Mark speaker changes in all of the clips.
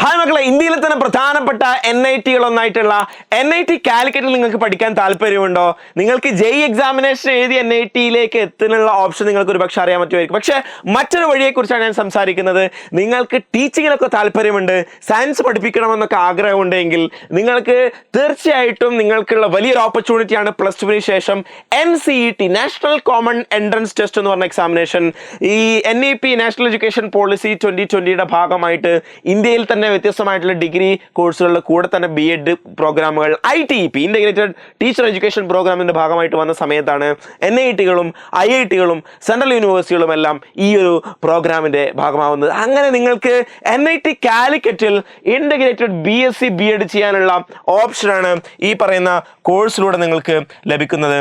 Speaker 1: Hi മക്കളെ ഇന്ത്യയിലെ തന്നെ പ്രധാനപ്പെട്ട എൻ ഐ ടികൾ ഒന്നായിട്ടുള്ള എൻ ഐ ടി കാലിക്കറ്റിൽ നിങ്ങൾക്ക് പഠിക്കാൻ താല്പര്യമുണ്ടോ? നിങ്ങൾക്ക് ജെയ് എക്സാമിനേഷൻ എഴുതി എൻ ഐ ടിയിലേക്ക് എത്തുന്നുള്ള ഓപ്ഷൻ നിങ്ങൾക്ക് ഒരു പക്ഷേ അറിയാൻ പറ്റുമായിരിക്കും. പക്ഷേ മറ്റൊരു വഴിയെക്കുറിച്ചാണ് ഞാൻ സംസാരിക്കുന്നത്. നിങ്ങൾക്ക് ടീച്ചിങ്ങിലൊക്കെ താല്പര്യമുണ്ട് സയൻസ് പഠിപ്പിക്കണമെന്നൊക്കെ ആഗ്രഹമുണ്ടെങ്കിൽ നിങ്ങൾക്ക് തീർച്ചയായിട്ടും നിങ്ങൾക്കുള്ള വലിയൊരു ഓപ്പർച്യൂണിറ്റിയാണ് പ്ലസ് ടുവിന് ശേഷം N C E T national common entrance test എന്ന് പറഞ്ഞ എക്സാമിനേഷൻ ഈ N E P national education policy twenty ട്വന്റിയുടെ ഭാഗമായിട്ട് ഇന്ത്യയിൽ തന്നെ വ്യത്യസ്തമായിട്ടുള്ള ഡിഗ്രി കോഴ്സുകളുടെ കൂടെ തന്നെ ബി എഡ് പ്രോഗ്രാമുകൾ I T P integrated teacher education പ്രോഗ്രാമിന്റെ ഭാഗമായിട്ട് വന്ന സമയത്താണ് എൻ ഐ ടികളും ഐ ഐ ടികളും സെൻട്രൽ യൂണിവേഴ്സിറ്റികളും എല്ലാം ഈ ഒരു പ്രോഗ്രാമിന്റെ ഭാഗമാവുന്നത്. അങ്ങനെ നിങ്ങൾക്ക് N I T കാലിക്കറ്റിൽ integrated B S C B Ed ചെയ്യാനുള്ള ഓപ്ഷനാണ് ഈ പറയുന്ന കോഴ്സിലൂടെ നിങ്ങൾക്ക് ലഭിക്കുന്നത്.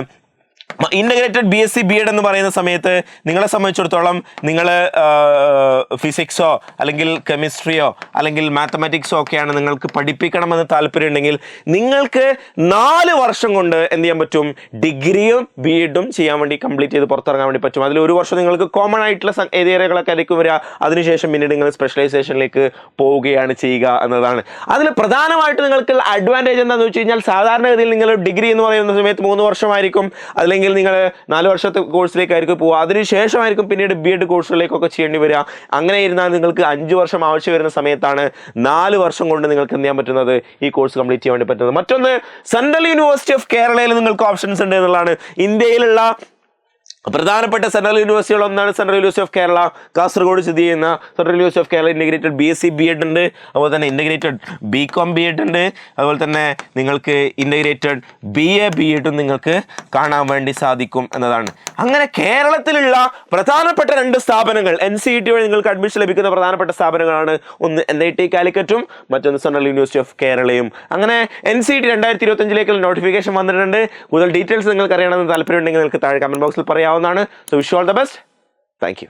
Speaker 1: Integrated B S C B Ed എന്ന് പറയുന്ന സമയത്ത് നിങ്ങളെ സംബന്ധിച്ചിടത്തോളം നിങ്ങൾ ഫിസിക്സോ അല്ലെങ്കിൽ കെമിസ്ട്രിയോ അല്ലെങ്കിൽ മാത്തമാറ്റിക്സോ ഒക്കെയാണ് നിങ്ങൾക്ക് പഠിപ്പിക്കണമെന്ന് താല്പര്യമുണ്ടെങ്കിൽ നിങ്ങൾക്ക് നാല് വർഷം കൊണ്ട് എന്ത് ചെയ്യാൻ പറ്റും? ഡിഗ്രിയും ബി എഡും ചെയ്യാൻ വേണ്ടി കംപ്ലീറ്റ് ചെയ്ത് പുറത്തിറങ്ങാൻ വേണ്ടി പറ്റും. അതിൽ ഒരു വർഷം നിങ്ങൾക്ക് കോമൺ ആയിട്ടുള്ള ഏരിയകളൊക്കെ ആയിരിക്കും വരിക? അതിനുശേഷം പിന്നീട് നിങ്ങൾ സ്പെഷ്യലൈസേഷനിലേക്ക് പോവുകയാണ് ചെയ്യുക എന്നതാണ്. അതിൽ പ്രധാനമായിട്ട് നിങ്ങൾക്ക് അഡ്വാന്റേജ് എന്താണെന്ന് വെച്ച് കഴിഞ്ഞാൽ സാധാരണഗതിയിൽ നിങ്ങൾ ഡിഗ്രി എന്ന് പറയുന്ന സമയത്ത് മൂന്ന് വർഷമായിരിക്കും. അല്ലെങ്കിൽ നിങ്ങൾ നാല് വർഷത്തെ കോഴ്സിലേക്കായിരിക്കും പോകുക അതിനുശേഷമായിരിക്കും പിന്നീട് ബി എഡ് കോഴ്സുകളിലേക്കൊക്കെ ചെയ്യേണ്ടി വരിക. അങ്ങനെ ഇരുന്നാൽ നിങ്ങൾക്ക് അഞ്ച് വർഷം ആവശ്യം വരുന്ന സമയത്താണ് നാല് വർഷം കൊണ്ട് നിങ്ങൾക്ക് എന്ത് ചെയ്യാൻ പറ്റുന്നത്? ഈ കോഴ്സ് കംപ്ലീറ്റ് ചെയ്യാൻ വേണ്ടി പറ്റുന്നത്. മറ്റൊന്ന് സെൻട്രൽ യൂണിവേഴ്സിറ്റി ഓഫ് കേരളയിൽ നിങ്ങൾക്ക് ഓപ്ഷൻസ് ഉണ്ട് എന്നുള്ളതാണ്. ഇന്ത്യയിലുള്ള പ്രധാനപ്പെട്ട സെൻട്രൽ യൂണിവേഴ്സിറ്റികൾ ഒന്നാണ് central university of Kerala Kasaragod സ്ഥിതി ചെയ്യുന്ന central university of Kerala integrated B S C B Ed ഉണ്ട്. അതുപോലെ തന്നെ integrated B Com B Ed ഉണ്ട്. അതുപോലെ തന്നെ നിങ്ങൾക്ക് ഇന്റഗ്രേറ്റഡ് ബി എ ബി എഡും നിങ്ങൾക്ക് കാണാൻ വേണ്ടി സാധിക്കും എന്നതാണ്. അങ്ങനെ കേരളത്തിലുള്ള പ്രധാനപ്പെട്ട രണ്ട് സ്ഥാപനങ്ങൾ എൻ സി ഇ ടി വഴി നിങ്ങൾക്ക് അഡ്മിഷൻ ലഭിക്കുന്ന പ്രധാനപ്പെട്ട സ്ഥാപനങ്ങളാണ് ഒന്ന് എൻ ഐ ടി കാലിക്കറ്റും മറ്റൊന്ന് സെൻട്രൽ യൂണിവേഴ്സിറ്റി ഓഫ് കേരളയും അങ്ങനെ എൻ സി ടി രണ്ടായിരത്തി ഇരുപത്തഞ്ചിലേക്കുള്ള നോട്ടിഫിക്കേഷൻ വന്നിട്ടുണ്ട്. കൂടുതൽ ഡീറ്റെയിൽസ് നിങ്ങൾക്ക് അറിയണമെന്ന് താല്പര്യമുണ്ടെങ്കിൽ നിങ്ങൾക്ക് താഴെ കമന്റ് ബോക്സിൽ പറയാവുന്നതാണ് so wish all the best thank